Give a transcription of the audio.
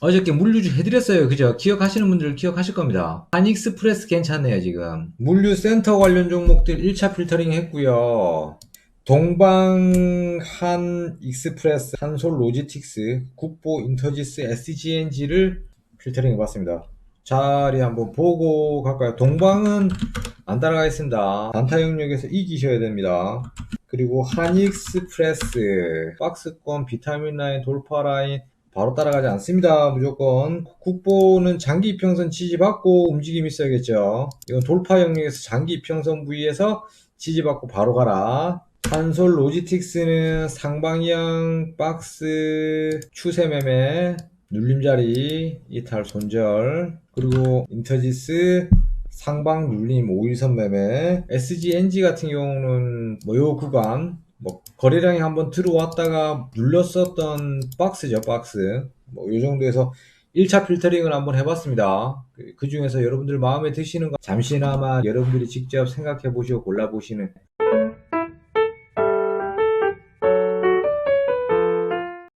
어저께 물류주 해드렸어요. 그죠? 기억하시는 분들 기억하실 겁니다. 한익스프레스 괜찮네요, 지금. 물류센터 관련 종목들 1차 필터링 했고요. 동방 한 익스프레스, 한솔 로지틱스, 국보 인터지스 SGNG를 필터링 해봤습니다. 자리 한번 보고 갈까요? 동방은 안 따라가겠습니다. 단타 영역에서 이기셔야 됩니다. 그리고 한익스프레스, 박스권, 비타민 라인, 돌파 라인, 바로 따라가지 않습니다. 무조건. 국보는 장기 이평선 지지받고 움직임 있어야겠죠. 이건 돌파 영역에서 장기 이평선 부위에서 지지받고 바로 가라. 한솔 로지틱스는 상방향 박스 추세 매매 눌림자리 이탈 손절 그리고 인터지스 상방 눌림 5일선 매매 SGNG 같은 경우는 뭐요 구간 뭐 거래량이 한번 들어왔다가 눌렸었던 박스죠 박스 뭐요 정도에서 1차 필터링을 한번 해봤습니다. 그- 그 중에서 여러분들 마음에 드시는 거 잠시나마 여러분들이 직접 생각해 보시고 골라 보시는